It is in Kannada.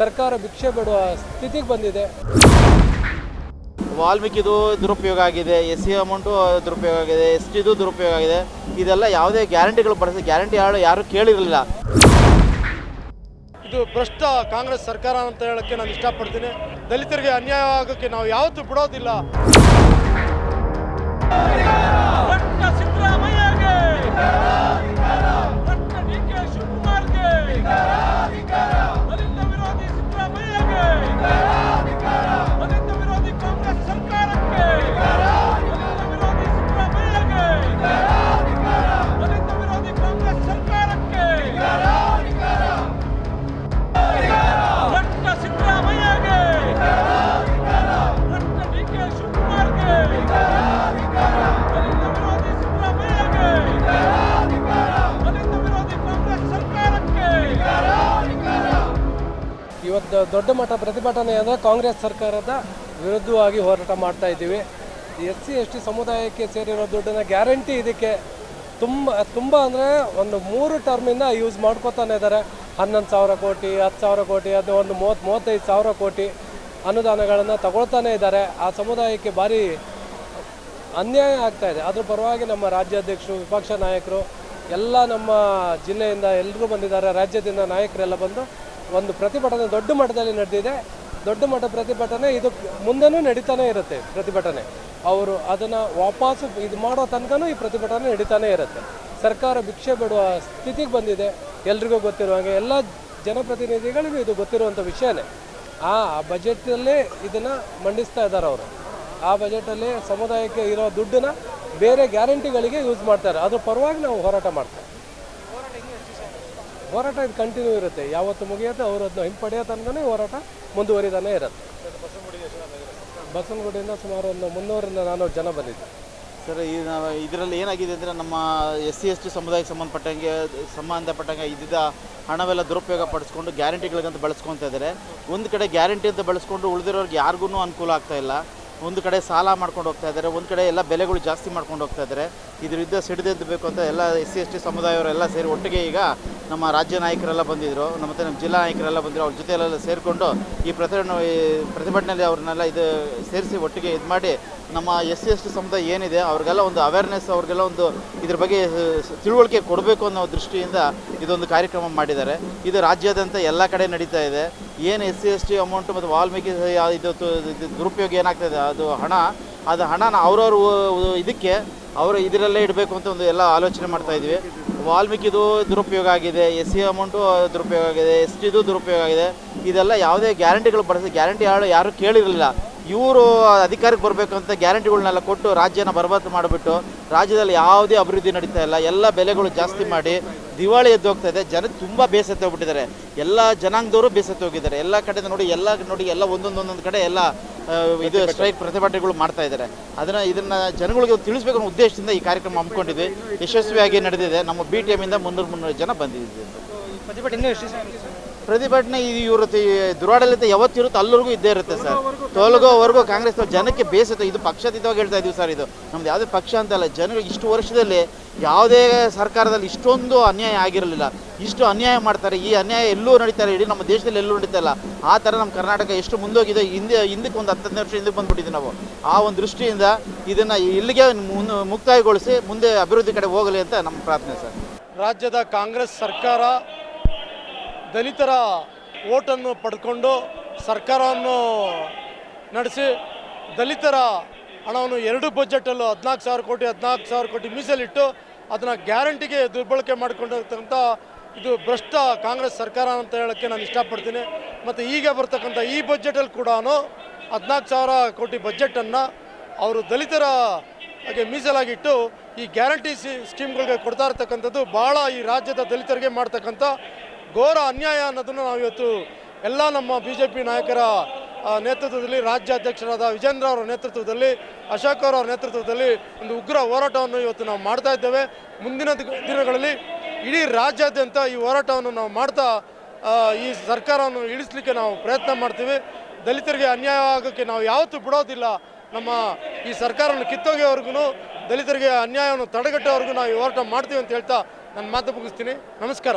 ಸರ್ಕಾರ ಭಿಕ್ಷೆ ಬಿಡುವ ಸ್ಥಿತಿಗೆ ಬಂದಿದೆ. ವಾಲ್ಮೀಕಿದು ದುರುಪಯೋಗ ಆಗಿದೆ ಎಸ್ ಸಿ ಅಮೌಂಟು ದುರುಪಯೋಗ ಆಗಿದೆ ಎಸ್ ಟಿದು ದುರುಪಯೋಗ ಆಗಿದೆ. ಇದೆಲ್ಲ ಯಾವುದೇ ಗ್ಯಾರಂಟಿಗಳು ಬಳಸಿ ಗ್ಯಾರಂಟಿ ಯಾರು ಯಾರೂ ಕೇಳಿರಲಿಲ್ಲ. ಇದು ಭ್ರಷ್ಟ ಕಾಂಗ್ರೆಸ್ ಸರ್ಕಾರ ಅಂತ ಹೇಳಕ್ಕೆ ನಾನು ಇಷ್ಟಪಡ್ತೀನಿ. ದಲಿತರಿಗೆ ಅನ್ಯಾಯ ಆಗೋಕ್ಕೆ ನಾವು ಯಾವತ್ತೂ ಬಿಡೋದಿಲ್ಲ. ದೊಡ್ಡ ಮಟ್ಟ ಪ್ರತಿಭಟನೆ ಅಂದರೆ ಕಾಂಗ್ರೆಸ್ ಸರ್ಕಾರದ ವಿರುದ್ಧವಾಗಿ ಹೋರಾಟ ಮಾಡ್ತಾ ಇದ್ದೀವಿ. ಎಸ್ ಸಿ ಎಸ್ ಟಿ ಸಮುದಾಯಕ್ಕೆ ಸೇರಿರೋ ದುಡ್ಡನ್ನು ಗ್ಯಾರಂಟಿ ಇದಕ್ಕೆ ತುಂಬ ತುಂಬ ಅಂದರೆ ಒಂದು ಮೂರು ಟರ್ಮಿಂದ ಯೂಸ್ ಮಾಡ್ಕೋತಾನೆ ಇದ್ದಾರೆ. ಹನ್ನೊಂದು ಸಾವಿರ ಕೋಟಿ, ಹತ್ತು ಸಾವಿರ ಕೋಟಿ, ಅದು ಒಂದು ಮೂವತ್ತು, ಮೂವತ್ತೈದು ಸಾವಿರ ಕೋಟಿ ಅನುದಾನಗಳನ್ನು ತಗೊಳ್ತಾನೆ ಇದ್ದಾರೆ. ಆ ಸಮುದಾಯಕ್ಕೆ ಭಾರಿ ಅನ್ಯಾಯ ಆಗ್ತಾ ಇದೆ. ಅದ್ರ ಪರವಾಗಿ ನಮ್ಮ ರಾಜ್ಯಾಧ್ಯಕ್ಷರು, ವಿಪಕ್ಷ ನಾಯಕರು, ಎಲ್ಲ ನಮ್ಮ ಜಿಲ್ಲೆಯಿಂದ ಎಲ್ಲರೂ ಬಂದಿದ್ದಾರೆ. ರಾಜ್ಯದಿಂದ ನಾಯಕರೆಲ್ಲ ಬಂದು ಒಂದು ಪ್ರತಿಭಟನೆ ದೊಡ್ಡ ಮಟ್ಟದಲ್ಲಿ ನಡೆದಿದೆ. ದೊಡ್ಡ ಮಟ್ಟ ಪ್ರತಿಭಟನೆ ಇದು ಮುಂದೆನೂ ನಡೀತಾನೆ ಇರುತ್ತೆ ಪ್ರತಿಭಟನೆ. ಅವರು ಅದನ್ನು ವಾಪಸ್ ಇದು ಮಾಡೋ ತನಕನೂ ಈ ಪ್ರತಿಭಟನೆ ನಡೀತಾನೆ ಇರುತ್ತೆ. ಸರ್ಕಾರ ಭಿಕ್ಷೆ ಬಿಡುವ ಸ್ಥಿತಿಗೆ ಬಂದಿದೆ. ಎಲ್ರಿಗೂ ಗೊತ್ತಿರುವ ಹಾಗೆ ಎಲ್ಲ ಜನಪ್ರತಿನಿಧಿಗಳಿಗೂ ಇದು ಗೊತ್ತಿರುವಂಥ ವಿಷಯನೇ. ಆ ಬಜೆಟಲ್ಲೇ ಇದನ್ನು ಮಂಡಿಸ್ತಾ ಇದ್ದಾರೆ ಅವರು. ಆ ಬಜೆಟಲ್ಲಿ ಸಮುದಾಯಕ್ಕೆ ಇರೋ ದುಡ್ಡನ್ನ ಬೇರೆ ಗ್ಯಾರಂಟಿಗಳಿಗೆ ಯೂಸ್ ಮಾಡ್ತಾರೆ ಅದ್ರ ಪರವಾಗಿ ನಾವು ಹೋರಾಟ ಮಾಡ್ತೇವೆ. ಹೋರಾಟ ಇದು ಕಂಟಿನ್ಯೂ ಇರುತ್ತೆ. ಯಾವತ್ತು ಮುಗಿಯುತ್ತೆ ಅವರು ಅದನ್ನ ಹಿಂಪಡೆಯೋ ತನಕನೇ ಹೋರಾಟ ಮುಂದುವರಿದಾನೆ ಇರುತ್ತೆ. ಬಸವನಗುಡಿಯಿಂದ ಸುಮಾರು ಒಂದು ಮುನ್ನೂರಿಂದ ನಾನ್ನೂರು ಜನ ಬಂದಿದ್ದೆ. ಸರ್, ಈ ಇದರಲ್ಲಿ ಏನಾಗಿದೆ ಅಂದರೆ ನಮ್ಮ ಎಸ್ ಸಿ, ಎಸ್ ಟಿ ಸಮುದಾಯಕ್ಕೆ ಸಂಬಂಧಪಟ್ಟಂಗೆ ಸಂಬಂಧಪಟ್ಟಂಗೆ ಇದ್ದಿದ್ದ ಹಣವೆಲ್ಲ ದುರುಪಯೋಗ ಪಡಿಸ್ಕೊಂಡು ಗ್ಯಾರಂಟಿಗಳಿಗಂತ ಬಳಸ್ಕೊತಾ ಇದ್ದಾರೆ. ಒಂದು ಕಡೆ ಗ್ಯಾರಂಟಿ ಅಂತ ಬಳಸ್ಕೊಂಡು ಉಳಿದಿರೋರಿಗೆ ಯಾರಿಗೂ ಅನುಕೂಲ ಆಗ್ತಾ ಇಲ್ಲ. ಒಂದು ಕಡೆ ಸಾಲ ಮಾಡ್ಕೊಂಡು ಹೋಗ್ತಾ ಇದ್ದಾರೆ, ಒಂದು ಕಡೆ ಎಲ್ಲ ಬೆಲೆಗಳು ಜಾಸ್ತಿ ಮಾಡ್ಕೊಂಡು ಹೋಗ್ತಾ ಇದ್ದಾರೆ. ಇದ್ರ ಯುದ್ಧ ಸಿಡಿದೆದ್ದಬೇಕು ಅಂತ ಎಲ್ಲ ಎಸ್ ಸಿ, ಎಸ್ ಟಿ ಸಮುದಾಯವರೆಲ್ಲ ಸೇರಿ ಒಟ್ಟಿಗೆ ಈಗ ನಮ್ಮ ರಾಜ್ಯ ನಾಯಕರೆಲ್ಲ ಬಂದಿದ್ದರು ಮತ್ತು ನಮ್ಮ ಜಿಲ್ಲಾ ನಾಯಕರೆಲ್ಲ ಬಂದಿದ್ರು, ಅವ್ರ ಜೊತೆಯಲ್ಲೆಲ್ಲ ಸೇರಿಕೊಂಡು ಈ ಪ್ರತಿಭಟನೆ, ಪ್ರತಿಭಟನೆಯಲ್ಲಿ ಅವ್ರನ್ನೆಲ್ಲ ಇದು ಸೇರಿಸಿ ಒಟ್ಟಿಗೆ ಇದು ಮಾಡಿ ನಮ್ಮ ಎಸ್ ಸಿ, ಎಸ್ ಟಿ ಸಮುದಾಯ ಏನಿದೆ ಅವ್ರಿಗೆಲ್ಲ ಒಂದು ಅವೇರ್ನೆಸ್ ಅವ್ರಿಗೆಲ್ಲ ಒಂದು ಇದ್ರ ಬಗ್ಗೆ ತಿಳುವಳಿಕೆ ಕೊಡಬೇಕು ಅನ್ನೋ ದೃಷ್ಟಿಯಿಂದ ಇದೊಂದು ಕಾರ್ಯಕ್ರಮ ಮಾಡಿದ್ದಾರೆ. ಇದು ರಾಜ್ಯಾದ್ಯಂತ ಎಲ್ಲ ಕಡೆ ನಡೀತಾ ಇದೆ. ಏನು S C, S T amount ಮತ್ತು ವಾಲ್ಮೀಕಿ ಇದು ದುರುಪಯೋಗ ಏನಾಗ್ತದೆ? ಅದು ಹಣ. ಅದು ಹಣನ ಅವ್ರವ್ರ ಇದಕ್ಕೆ ಅವರು ಇದರಲ್ಲೇ ಇಡಬೇಕು ಅಂತ ಒಂದು ಎಲ್ಲ ಆಲೋಚನೆ ಮಾಡ್ತಾ ಇದ್ವಿ ವಾಲ್ಮೀಕಿದು ದುರುಪಯೋಗ ಆಗಿದೆ, ಎಸ್ ಸಿ ಅಮೌಂಟು ದುರುಪಯೋಗ ಆಗಿದೆ, ಎಸ್ ಟಿದು ದುರುಪಯೋಗ ಆಗಿದೆ. ಇದೆಲ್ಲ ಯಾವುದೇ ಗ್ಯಾರಂಟಿಗಳು ಬಳಸಿ ಗ್ಯಾರಂಟಿ ಯಾರು ಯಾರು ಕೇಳಿರಲಿಲ್ಲ. ಇವರು ಅಧಿಕಾರಕ್ಕೆ ಬರಬೇಕು ಅಂತ ಗ್ಯಾರಂಟಿಗಳನ್ನೆಲ್ಲ ಕೊಟ್ಟು ರಾಜ್ಯನ ಬರ್ಬಾದ್ ಮಾಡಿಬಿಟ್ಟು ರಾಜ್ಯದಲ್ಲಿ ಯಾವುದೇ ಅಭಿವೃದ್ಧಿ ನಡೀತಾ ಇಲ್ಲ. ಎಲ್ಲ ಬೆಲೆಗಳು ಜಾಸ್ತಿ ಮಾಡಿ ದಿವಾಳಿ ಎದ್ದು ಹೋಗ್ತಾ ಇದೆ. ಜನ ತುಂಬ ಬೇಸತ್ತು ಹೋಗ್ಬಿಟ್ಟಿದ್ದಾರೆ. ಎಲ್ಲ ಜನಾಂಗದವರು ಬೇಸತ್ತು ಹೋಗಿದ್ದಾರೆ. ಎಲ್ಲ ಕಡೆ ನೋಡಿ ಎಲ್ಲ ನೋಡಿ ಎಲ್ಲ ಒಂದೊಂದು ಒಂದೊಂದು ಕಡೆ ಎಲ್ಲ ಇದು ಸ್ಟ್ರೈಕ್ ಪ್ರತಿಭಟನೆಗಳು ಮಾಡ್ತಾ ಇದ್ದಾರೆ. ಅದನ್ನು ಇದನ್ನು ಜನಗಳಿಗೆ ತಿಳಿಸ್ಬೇಕು ಅನ್ನೋ ಉದ್ದೇಶದಿಂದ ಈ ಕಾರ್ಯಕ್ರಮ ಹಮ್ಮಿಕೊಂಡಿದ್ವಿ. ಯಶಸ್ವಿಯಾಗಿ ನಡೆದಿದೆ. ನಮ್ಮ ಬಿ ಟಿ ಎಮ್ಮಿಂದ ಮುನ್ನೂರು ಮುನ್ನೂರು ಜನ ಬಂದಿದ್ದೀವಿ ಪ್ರತಿಭಟನೆ ಇದು ಇರುತ್ತೆ ಈ ದುರಾಡಳಿತ ಯಾವತ್ತಿರುತ್ತೆ ಅಲ್ಲಿವರೆಗೂ ಇದ್ದೇ ಇರುತ್ತೆ ಸರ್. ತೊಲಗೋವರೆಗೂ ಕಾಂಗ್ರೆಸ್ ಜನಕ್ಕೆ ಬೇಸತ್ತು. ಇದು ಪಕ್ಷಾತೀತವಾಗಿ ಹೇಳ್ತಾ ಇದೀವಿ ಸರ್ ಇದು. ನಮ್ದು ಯಾವುದೇ ಪಕ್ಷ ಅಂತಲ್ಲ ಜನಗಳು ಇಷ್ಟು ವರ್ಷದಲ್ಲಿ ಯಾವುದೇ ಸರ್ಕಾರದಲ್ಲಿ ಇಷ್ಟೊಂದು ಅನ್ಯಾಯ ಆಗಿರಲಿಲ್ಲ. ಇಷ್ಟು ಅನ್ಯಾಯ ಮಾಡ್ತಾರೆ, ಈ ಅನ್ಯಾಯ ಎಲ್ಲೂ ನಡೀತಾರೆ, ಇಡೀ ನಮ್ಮ ದೇಶದಲ್ಲಿ ಎಲ್ಲೂ ನಡೀತಾ ಇಲ್ಲ. ಆ ಥರ ನಮ್ಮ ಕರ್ನಾಟಕ ಎಷ್ಟು ಮುಂದೋಗಿದೆ, ಹಿಂದೆ, ಹಿಂದಕ್ಕೆ ಒಂದು ಹತ್ತನೇ ವರ್ಷ ಹಿಂದಕ್ಕೆ ಬಂದುಬಿಟ್ಟಿದ್ದೀವಿ ನಾವು. ಆ ಒಂದು ದೃಷ್ಟಿಯಿಂದ ಇದನ್ನು ಇಲ್ಲಿಗೆ ಮುಕ್ತಾಯಗೊಳಿಸಿ ಮುಂದೆ ಅಭಿವೃದ್ಧಿ ಕಡೆ ಹೋಗಲಿ ಅಂತ ನಮ್ಮ ಪ್ರಾರ್ಥನೆ ಸರ್. ರಾಜ್ಯದ ಕಾಂಗ್ರೆಸ್ ಸರ್ಕಾರ ದಲಿತರ ಓಟನ್ನು ಪಡ್ಕೊಂಡು ಸರ್ಕಾರವನ್ನು ನಡೆಸಿ, ದಲಿತರ ಹಣವನ್ನು ಎರಡು ಬಜೆಟಲ್ಲೂ ಹದಿನಾಲ್ಕು ಸಾವಿರ ಕೋಟಿ, ಹದಿನಾಲ್ಕು ಸಾವಿರ ಕೋಟಿ ಮೀಸಲಿಟ್ಟು ಅದನ್ನು ಗ್ಯಾರಂಟಿಗೆ ದುರ್ಬಳಕೆ ಮಾಡಿಕೊಂಡಿರ್ತಕ್ಕಂಥ ಇದು ಭ್ರಷ್ಟ ಕಾಂಗ್ರೆಸ್ ಸರ್ಕಾರ ಅಂತ ಹೇಳೋಕ್ಕೆ ನಾನು ಇಷ್ಟಪಡ್ತೀನಿ. ಮತ್ತು ಈಗ ಬರ್ತಕ್ಕಂಥ ಈ ಬಜೆಟಲ್ಲಿ ಕೂಡ ಹದಿನಾಲ್ಕು ಸಾವಿರ ಕೋಟಿ ಬಜೆಟನ್ನು ಅವರು ದಲಿತರ ಹಾಗೆ ಮೀಸಲಾಗಿಟ್ಟು ಈ ಗ್ಯಾರಂಟಿ ಸ್ಕೀಮ್ಗಳಿಗೆ ಕೊಡ್ತಾ ಇರ್ತಕ್ಕಂಥದ್ದು ಭಾಳ ಈ ರಾಜ್ಯದ ದಲಿತರಿಗೆ ಮಾಡ್ತಕ್ಕಂಥ ಘೋರ ಅನ್ಯಾಯ ಅನ್ನೋದನ್ನು ನಾವು ಇವತ್ತು ಎಲ್ಲ ನಮ್ಮ ಬಿ ನಾಯಕರ ನೇತೃತ್ವದಲ್ಲಿ ರಾಜ್ಯಾಧ್ಯಕ್ಷರಾದ ವಿಜೇಂದ್ರ ಅವರ ನೇತೃತ್ವದಲ್ಲಿ, ಅಶೋಕ್ ಅವರ ನೇತೃತ್ವದಲ್ಲಿ ಒಂದು ಉಗ್ರ ಹೋರಾಟವನ್ನು ಇವತ್ತು ನಾವು ಮಾಡ್ತಾ ಇದ್ದೇವೆ. ಮುಂದಿನ ದಿನ- ದಿನಗಳಲ್ಲಿ ಇಡೀ ರಾಜ್ಯಾದ್ಯಂತ ಈ ಹೋರಾಟವನ್ನು ನಾವು ಮಾಡ್ತಾ ಈ ಸರ್ಕಾರವನ್ನು ಇಳಿಸ್ಲಿಕ್ಕೆ ನಾವು ಪ್ರಯತ್ನ ಮಾಡ್ತೀವಿ. ದಲಿತರಿಗೆ ಅನ್ಯಾಯ ಆಗೋಕ್ಕೆ ನಾವು ಯಾವತ್ತೂ ಬಿಡೋದಿಲ್ಲ. ನಮ್ಮ ಈ ಸರ್ಕಾರವನ್ನು ಕಿತ್ತೋಗಿಯವರೆಗೂ, ದಲಿತರಿಗೆ ಅನ್ಯಾಯವನ್ನು ತಡೆಗಟ್ಟೋವರೆಗೂ ನಾವು ಈ ಹೋರಾಟ ಮಾಡ್ತೀವಿ ಅಂತ ಹೇಳ್ತಾ ನನ್ನ ಮಾತು ಮುಗಿಸ್ತೀನಿ. ನಮಸ್ಕಾರ.